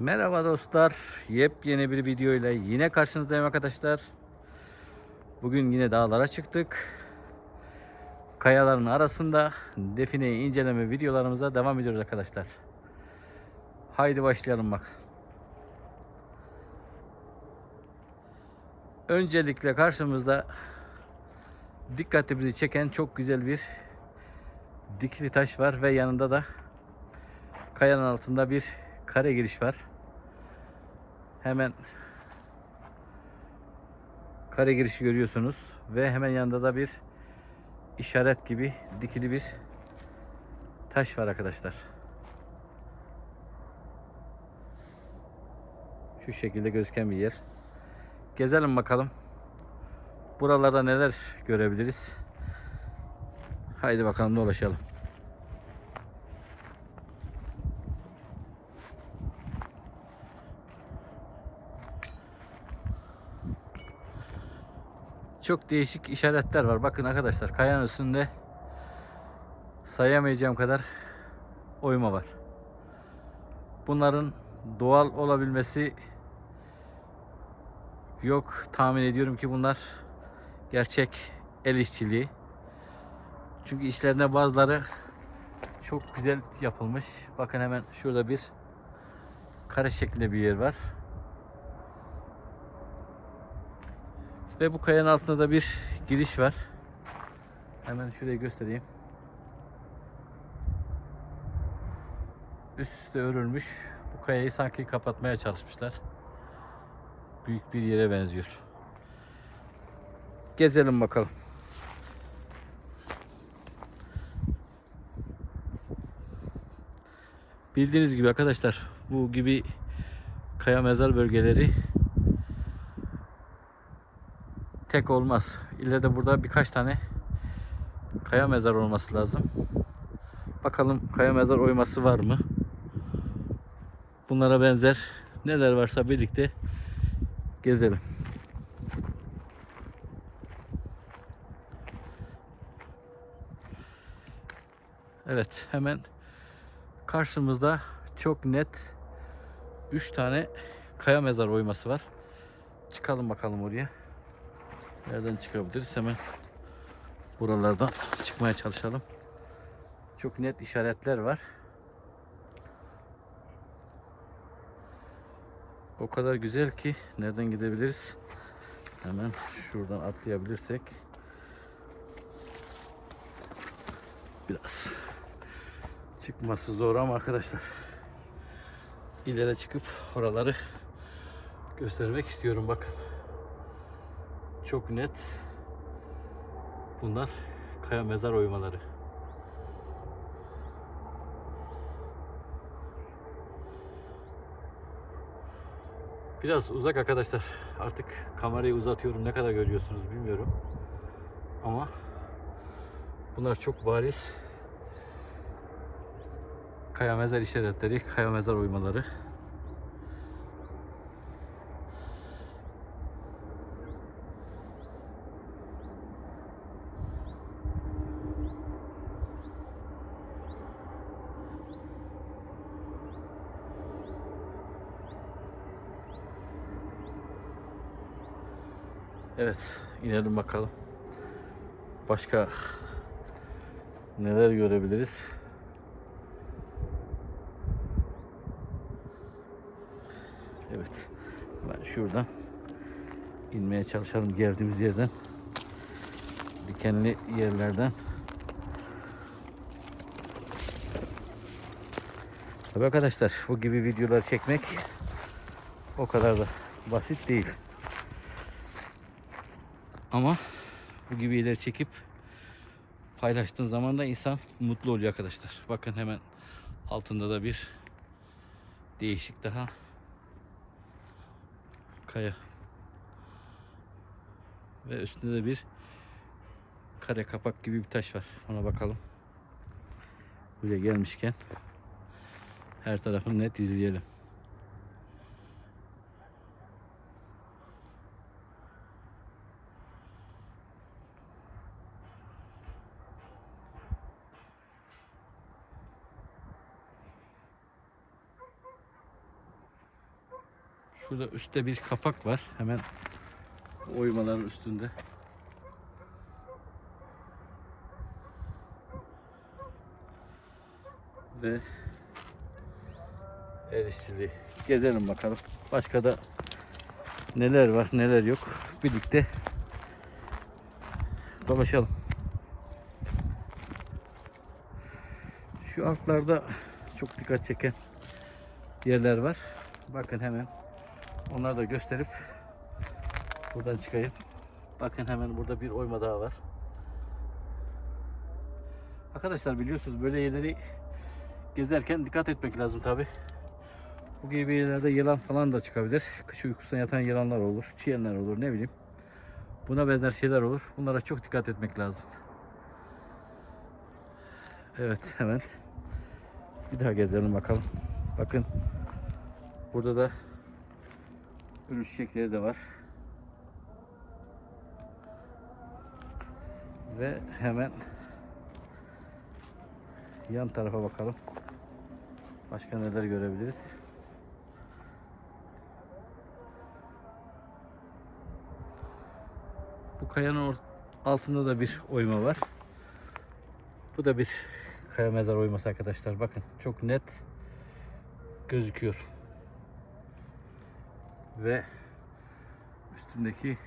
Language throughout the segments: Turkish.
Merhaba dostlar. Yepyeni bir video ile yine karşınızdayım arkadaşlar. Bugün yine dağlara çıktık. Kayaların arasında defineyi inceleme videolarımıza devam ediyoruz arkadaşlar. Haydi başlayalım bak. Öncelikle karşımızda dikkatimizi çeken çok güzel bir dikili taş var ve yanında da kayanın altında bir kare giriş var. Hemen kare girişi görüyorsunuz ve hemen yanında da bir işaret gibi dikili bir taş var arkadaşlar. Şu şekilde gözüken bir yer. Gezelim bakalım. Buralarda neler görebiliriz. Haydi bakalım dolaşalım. Çok değişik işaretler var. Bakın arkadaşlar kayanın üstünde sayamayacağım kadar oyma var. Bunların doğal olabilmesi yok. Tahmin ediyorum ki bunlar gerçek el işçiliği. Çünkü işlerinde bazıları çok güzel yapılmış. Bakın hemen şurada bir kare şeklinde bir yer var. Ve bu kayanın altında da bir giriş var. Hemen şurayı göstereyim. Üst üste örülmüş. Bu kayayı sanki kapatmaya çalışmışlar. Büyük bir yere benziyor. Gezelim bakalım. Bildiğiniz gibi arkadaşlar bu gibi kaya mezar bölgeleri tek olmaz. İlle de burada birkaç tane kaya mezar olması lazım. Bakalım kaya mezar oyması var mı? Bunlara benzer neler varsa birlikte gezelim. Evet hemen karşımızda çok net 3 tane kaya mezar oyması var. Çıkalım bakalım oraya. Nereden çıkabiliriz? Hemen buralardan çıkmaya çalışalım. Çok net işaretler var. O kadar güzel ki nereden gidebiliriz? Hemen şuradan atlayabilirsek biraz çıkması zor ama arkadaşlar ileri çıkıp oraları göstermek istiyorum bakın. Çok net. Bunlar kaya mezar oymaları. Biraz uzak arkadaşlar. Artık kamerayı uzatıyorum. Ne kadar görüyorsunuz bilmiyorum. Ama bunlar çok bariz. Kaya mezar işaretleri, kaya mezar oymaları. Evet, inelim bakalım. Başka neler görebiliriz? Evet. Ben şuradan inmeye çalışalım geldiğimiz yerden. Dikenli yerlerden. Tabii arkadaşlar bu gibi videolar çekmek o kadar da basit değil. Ama bu gibi ileri çekip paylaştığın zaman da insan mutlu oluyor arkadaşlar. Bakın hemen altında da bir değişik daha kaya. Ve üstünde de bir kare kapak gibi bir taş var. Ona bakalım. Buraya gelmişken her tarafını net izleyelim. Şurada üstte bir kapak var. Hemen oymaların üstünde. Ve el. Gezelim bakalım. Başka da neler var neler yok. Birlikte dolaşalım. Şu altlarda çok dikkat çeken yerler var. Bakın hemen onları da gösterip buradan çıkayım. Bakın hemen burada bir oyma daha var. Arkadaşlar biliyorsunuz böyle yerleri gezerken dikkat etmek lazım tabi. Bu gibi yerlerde yılan falan da çıkabilir. Kış uykusuna yatan yılanlar olur, çiyenler olur ne bileyim. Buna benzer şeyler olur. Bunlara çok dikkat etmek lazım. Evet hemen bir daha gezelim bakalım. Bakın burada da ürün çiçekleri de var. Ve hemen yan tarafa bakalım. Başka neler görebiliriz? Bu kayanın altında da bir oyma var. Bu da bir kaya mezar oyması arkadaşlar. Bakın çok net gözüküyor. Ve üstündeki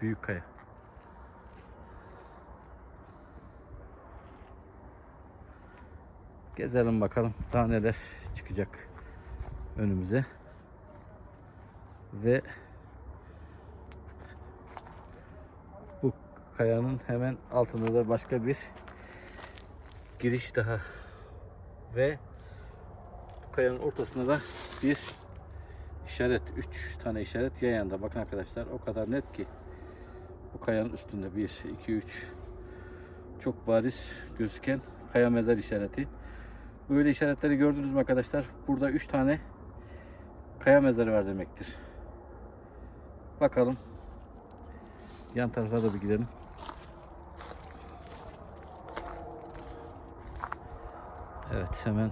büyük kaya. Gezelim bakalım daha neler çıkacak önümüze. Ve bu kayanın hemen altında da başka bir giriş daha ve bu kayanın ortasında da bir işaret 3 tane işaret yan bakın arkadaşlar o kadar net ki. Bu kayanın üstünde 1 2 3 çok bariz gözüken kaya mezar işareti. Böyle işaretleri gördünüz mü arkadaşlar? Burada 3 tane kaya mezarı var demektir. Bakalım. Yan tarafa da bir gidelim. Evet hemen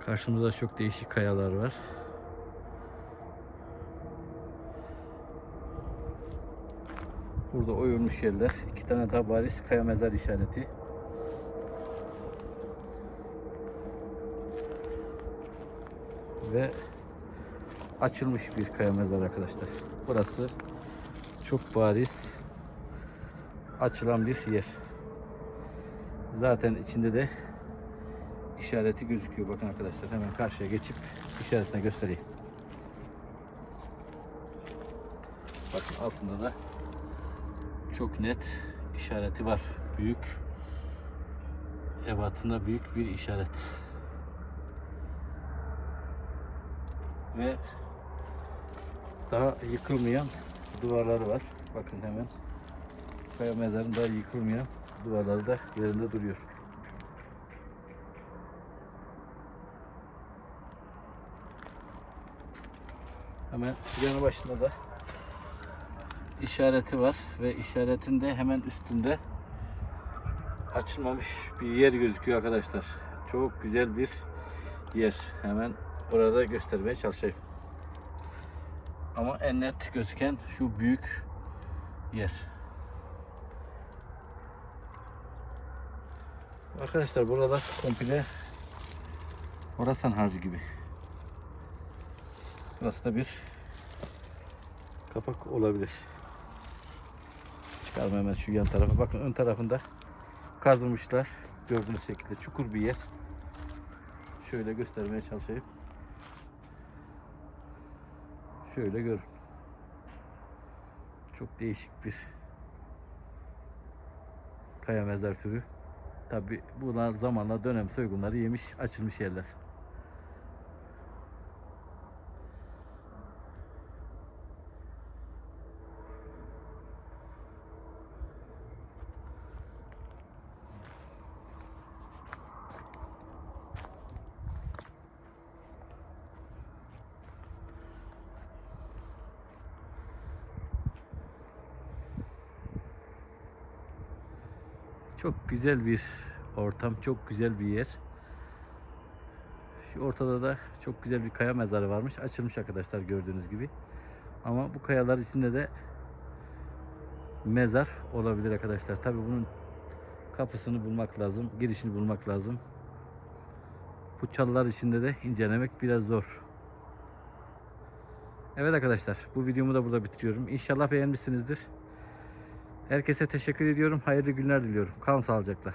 karşımızda çok değişik kayalar var. Burada oyulmuş yerler. İki tane daha bariz kaya mezar işareti. Ve açılmış bir kaya mezar arkadaşlar. Burası çok bariz açılan bir yer. Zaten içinde de işareti gözüküyor. Bakın arkadaşlar hemen karşıya geçip işaretine göstereyim. Bakın altında da çok net işareti var. Büyük ebatında büyük bir işaret. Ve daha yıkılmayan duvarları var. Bakın hemen kaya mezarın daha yıkılmayan duvarları da yerinde duruyor. Hemen yanı başında da işareti var ve işaretin de hemen üstünde açılmamış bir yer gözüküyor arkadaşlar. Çok güzel bir yer. Hemen orada göstermeye çalışayım. Ama en net gözüken şu büyük yer. Arkadaşlar burada komple Horasan harcı gibi. Burası da bir kapak olabilir. Çıkalım hemen şu yan tarafa. Bakın ön tarafında kazılmışlar. Gördüğünüz şekilde çukur bir yer. Şöyle göstermeye çalışayım. Şöyle görün. Çok değişik bir kaya mezar türü. Tabi bunlar zamanla dönem soygunları yemiş, açılmış yerler. Çok güzel bir ortam, çok güzel bir yer. Şu ortada da çok güzel bir kaya mezarı varmış. Açılmış arkadaşlar gördüğünüz gibi. Ama bu kayalar içinde de mezar olabilir arkadaşlar. Tabi bunun kapısını bulmak lazım. Girişini bulmak lazım. Bu çalılar içinde de incelemek biraz zor. Evet arkadaşlar bu videomu da burada bitiriyorum. İnşallah beğenmişsinizdir. Herkese teşekkür ediyorum. Hayırlı günler diliyorum. Kalın sağlıcakla.